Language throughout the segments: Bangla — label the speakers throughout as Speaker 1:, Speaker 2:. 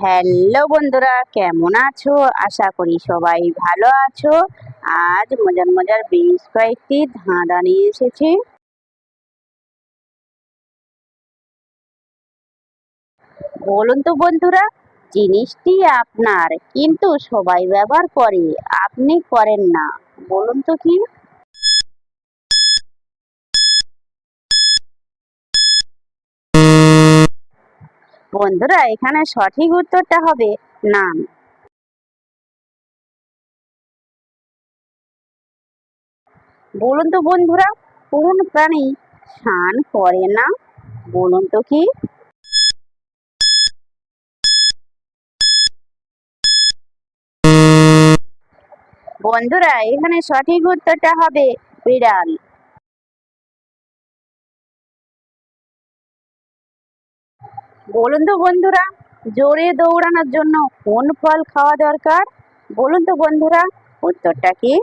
Speaker 1: হ্যালো বন্ধুরা, কেমন আছো? আশা করি সবাই ভালো আছো। আজ মজার মজার বেশ কয়েকটি ধাঁধা নিয়ে এসেছি। বলুন তো বন্ধুরা, জিনিসটি আপনার, কিন্তু সবাই ব্যবহার করে, আপনি করেন না। বলুন তো কি? বন্ধুরা, এখানে সঠিক উত্তরটা হবে নাম। বলুন তো বন্ধুরা, কোন প্রাণী স্নান করে না? বলুন তো কি? বন্ধুরা, এখানে সঠিক উত্তরটা হবে বিড়াল। বলুন তো বন্ধুরা, জোরে দৌড়ানোর জন্য কোন ফল খাওয়া দরকার? বলুন তো বন্ধুরা, উত্তরটা কি?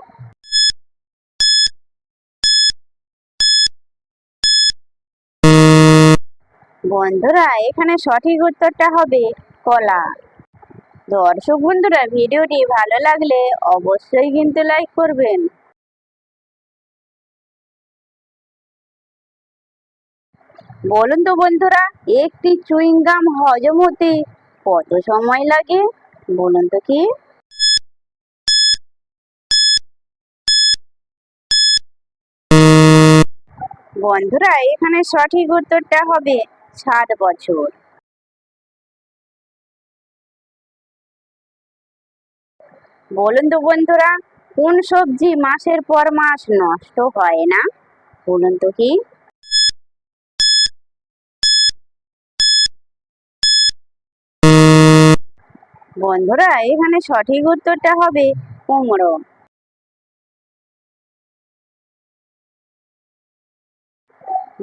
Speaker 1: বন্ধুরা, এখানে সঠিক উত্তরটা হবে কলা। দর্শক বন্ধুরা, ভিডিওটি ভালো লাগলে অবশ্যই কিন্তু লাইক করবেন। বলুন তো বন্ধুরা, একটি চুইংগাম হজম হতে কত সময় লাগে? বলুন তো কি? বন্ধুরা, এখানে সঠিক উত্তরটা হবে সাত বছর। বলুন তো বন্ধুরা, কোন সবজি মাসের পর মাস নষ্ট হয় না? বলুন তো কি? বন্ধুরা, এখানে সঠিক উত্তরটা হবে কুমড়ো।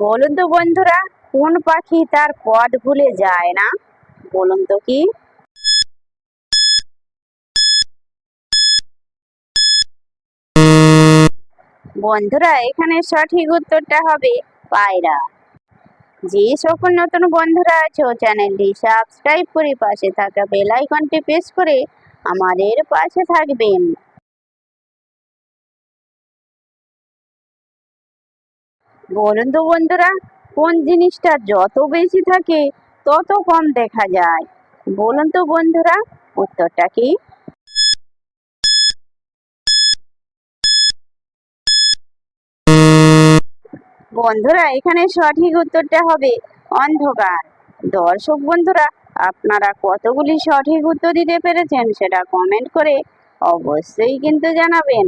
Speaker 1: বলুন তো বন্ধুরা, কোন পাখি তার পথ ভুলে যায় না? বলুন তো কি? বন্ধুরা, এখানে সঠিক উত্তরটা হবে পায়রা। যে সকল নতুন বন্ধুরা আছো, চ্যানেলটি সাবস্ক্রাইব করে পাশে থাকা বেল আইকনটি প্রেস করে আমাদের পাশে থাকবেন। বলুন তো বন্ধুরা, কোন জিনিসটা যত বেশি থাকে তত কম দেখা যায়। বলুন তো বন্ধুরা, উত্তরটা কি? বন্ধুরা, এখানে সঠিক উত্তরটা হবে অন্ধকার। দর্শক বন্ধুরা, আপনারা কতগুলি সঠিক উত্তর দিতে পেরেছেন সেটা কমেন্ট করে অবশ্যই কিন্তু জানাবেন।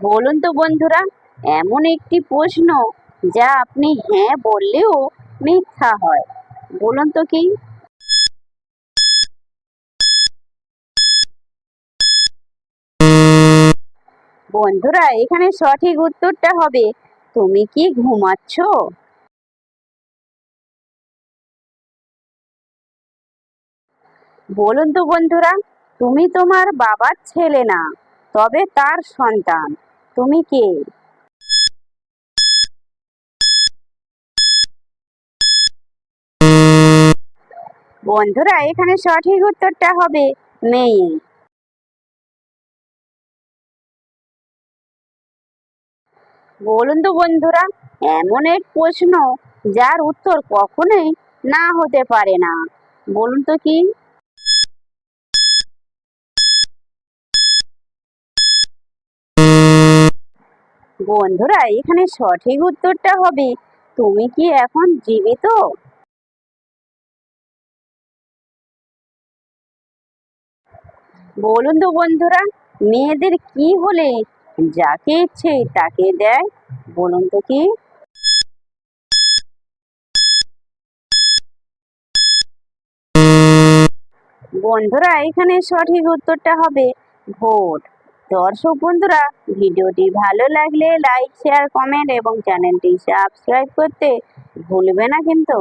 Speaker 1: বলুন তো বন্ধুরা, এমন একটি প্রশ্ন যা আপনি হ্যাঁ বললেও মিথ্যা হয়। বলুন তো কি? বন্ধুরা, এখানে সঠিক উত্তরটা হবে, তুমি কি ঘুমাচ্ছ? বলুন তো বন্ধুরা, তুমি তোমার বাবার ছেলে না, তবে তার সন্তান, তুমি কে? বন্ধুরা, এখানে সঠিক উত্তরটা হবে মেয়ে। বলুন তো বন্ধুরা, এমন এক প্রশ্ন যার উত্তর কখনোই না হতে পারে না। বলুন তো কি? বন্ধুরা, এখানে সঠিক উত্তরটা হবে, তুমি কি এখন জীবিত? বলুন তো বন্ধুরা, মেয়েদের কি হলে যাকে ইচ্ছে তাকে দেয়। বলুন তো কি? বন্ধুরা, এখানে সঠিক উত্তরটা হবে ভোট। দর্শক বন্ধুরা, ভিডিওটি ভালো লাগলে লাইক শেয়ার কমেন্ট এবং চ্যানেলটি সাবস্ক্রাইব করতে ভুলবে না কিন্তু।